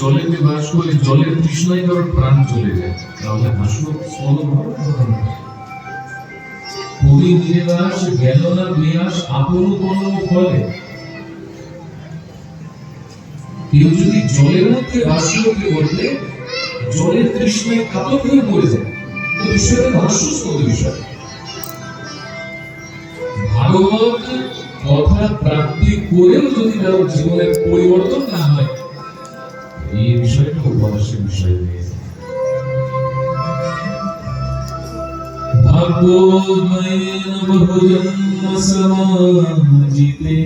জলেতে বাস জলের তৃষ্ণায় কারোর প্রাণ চলে যায়। তাহলে কাতর হয়ে যায়। বিষয়। ভাগবত কথা প্রাপ্তি করেও যদি কারও জীবনের পরিবর্তন না হয় এই বিষয়টা উপহাসের বিষয় হয়ে যায়। ভাগ্যোদয়েন বহুজন্ম সমাজিতে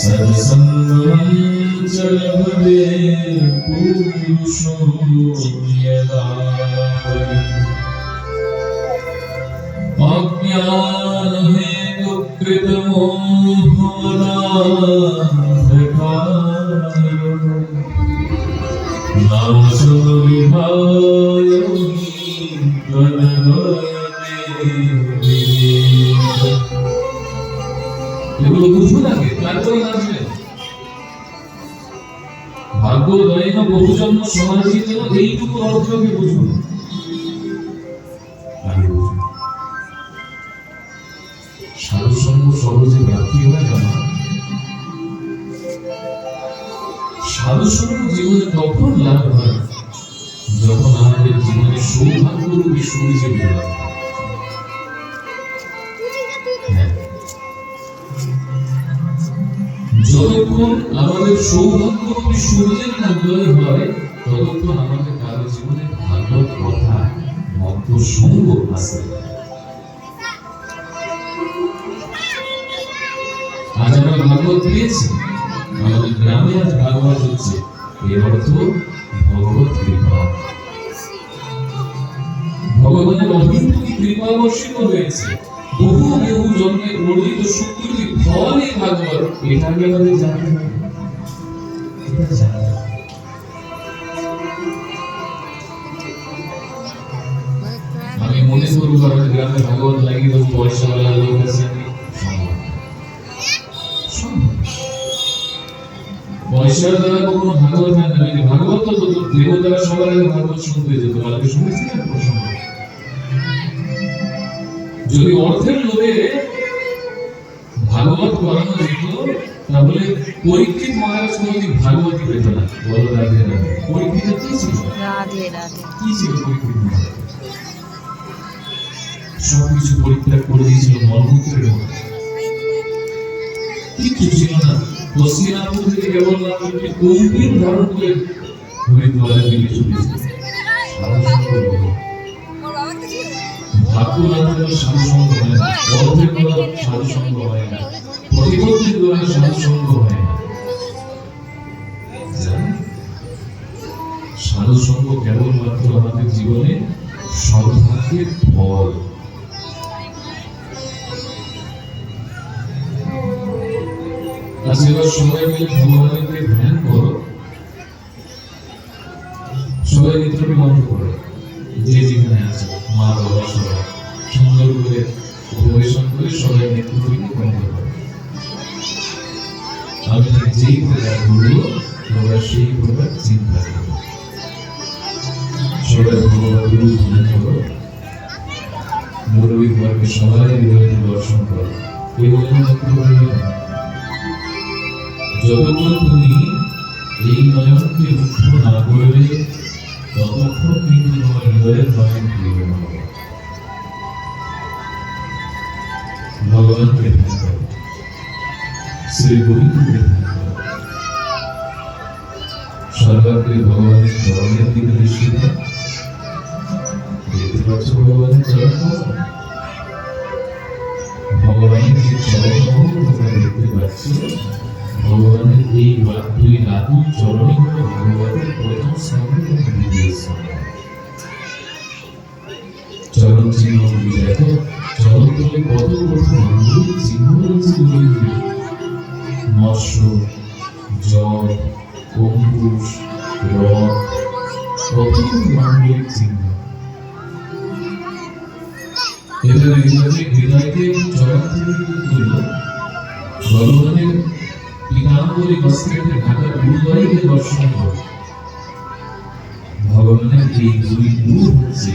সৎসঙ্গম চ লভতে এগুলো বুঝুন ভাগ্য বহুজন্ম সমাজিত এইটুকু সহজে প্রাপ্তি হয় না জীবনে তখন লাভ হয় যখন আমাদের জীবনে। হ্যাঁ। যতক্ষণ আমাদের সৌভাগ্যরূপী সূর্যের না হয়, ততক্ষণ আমাদের কারও জীবনে ভাগবত কথা, মন্ত্র সঙ্গ আসে আজ আমরা ভাগবত পেয়েছি, আমাদের গ্রামে আজ ভাগবত হচ্ছে এর অর্থ ভগবত কৃপা। ভগবানের অভিন্ন কৃপা হয়েছে। বহু বহু জন্মের অর্জিত সুকৃতি ভাগবত এটা আমাদের জানতে হবে। আমি মনে করব আমাদের গ্রামে ভাগবত লাগিয়ে দেবো পয়সাওয়ালা লোক আছে। পয়সার দ্বারা কখনো ভাগবত হয় না ভাগবত তো দ্বারা সবার আগে ভাগবত শুনতে যেত কালকে শুনেছিলেন প্রসঙ্গ যদি অর্থের লোভে ভাগবত করানো যেত তাহলে পরীক্ষিত মহারাজ কোনোদিন ভাগবতই পেত না। বলো রাধে রাধে। পরীক্ষিত কি ছিল? কি ছিল পরীক্ষিত মহারাজ? সবকিছু পরিত্যাগ করে দিয়েছিল মলমূত্রের মধ্যে কিচ্ছু ছিল না। থেকে কেবল একটি ধারণ করে হরিদ্বারের দিকে ছুটেছে থাকলে সাধুসঙ্গ হয় না সাধুসঙ্গ হয় না সাধুসঙ্গ হয়। না সাধুসঙ্গ কেবলমাত্র আমাদের জীবনে সৌভাগ্যের ফল। আজকে এবার সবাই মিলে ভগবানকে ধ্যান করো। সবাই নেত্রকে বন্ধ করো যে যেখানে আছে, মা, বাবা, সবাই। করে পরিবেশন করে সবাই নেত্রকে বন্ধ করো। আমি যেই প্রকার বলব, তোমরা সেই প্রকার চিন্তা করো। সবাই ভগবান গুরু ধ্যান করো। মুরবী ঘরকে সবাই হৃদয়কে দর্শন করো। এই বলে নেত্র না যতক্ষণ তুমি এই নয়নকে মুক্ত না করবে ততক্ষণ কিন্তু তোমার হৃদয়ের নয়ন খুলবে না ভগবানকে ধ্যান শ্রী গোবিন্দকে ধ্যান করো। ভগবানের চরণের দিকে দৃষ্টি দেখতে পাচ্ছ ভগবানের চরণ? ভগবানের যে চরণ দেখতে পাচ্ছ, ভগবানের এই দুই লাঘু চরণই হলো ভগবানের প্রথম দ্বিতীয় স্তম্ভ তলে কত মৎস্য, জল অঙ্কুশ রথ কত মাঙ্গলিক চিহ্ন। থেকে ভগবানের পীতাম্বরী বস্ত্রেতে ঢাকা করো। ভগবানের এই দুই গুরু হচ্ছে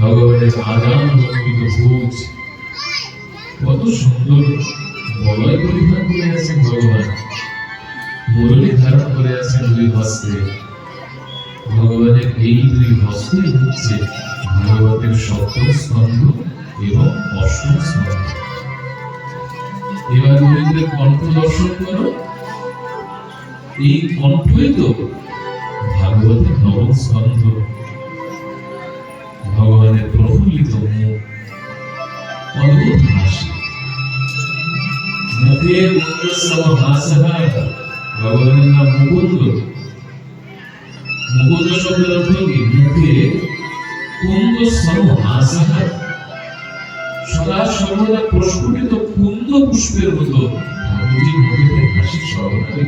ভগবানের আজান লম্বিত ভুজ কত সুন্দর বলয় পরিধান করে আছেন ভগবান। মুরলী ধারণ করে আছেন দুই হস্তে। ভগবানের এই দুই হস্তই হচ্ছে ভাগবতের সপ্তম স্কন্ধ এবং অষ্টম স্কন্ধ। এবার রবীন্দ্রের কণ্ঠ দর্শন করো। এই কণ্ঠই তো ভাগবতের নবম স্কন্ধ। ভগবানের প্রফুল্লিত মুখ অদ্ভুত হাসি। মুখে মুকুন্দসম হাসহার ভগবানের নাম মুকুন্দ। মুকুন্দ শব্দের অর্থ কি? মুখে কুন্দ সম হাসহার সদা সর্বদা প্রস্ফুটিত কুন্দ পুষ্পের মতো ঠাকুরজির মুখে হাসি সর্বদাই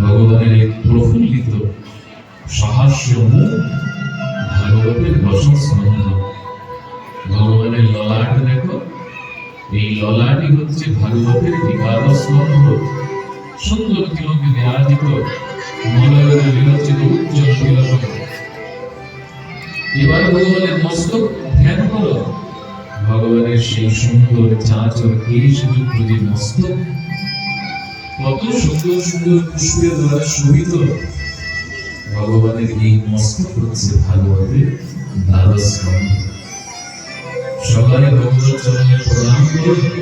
ভগবানের প্রফুল্লিত সাহাস্য মুখ এই ললাটই হচ্ছে ভাগবতের সুন্দর তিলকে বিরাজিত বিরচিত উজ্জ্বল এবার ভগবানের মস্তক ধ্যান করো। ভগবানের সেই সুন্দর চাঁচর কেশযুক্ত যে মস্তক। কত সুন্দর সুন্দর দ্বারা শোভিত। ভগবানের এই মস্তক হচ্ছে ভাগবতের দ্বাদশ সবাই ভগবত চরণে প্রণাম করুন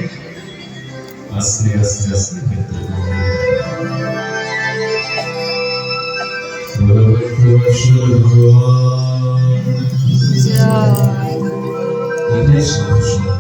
আস্তে আস্তে আস্তে ভেতরে ভগবত ভগবান এটাই সাধু সঙ্গ।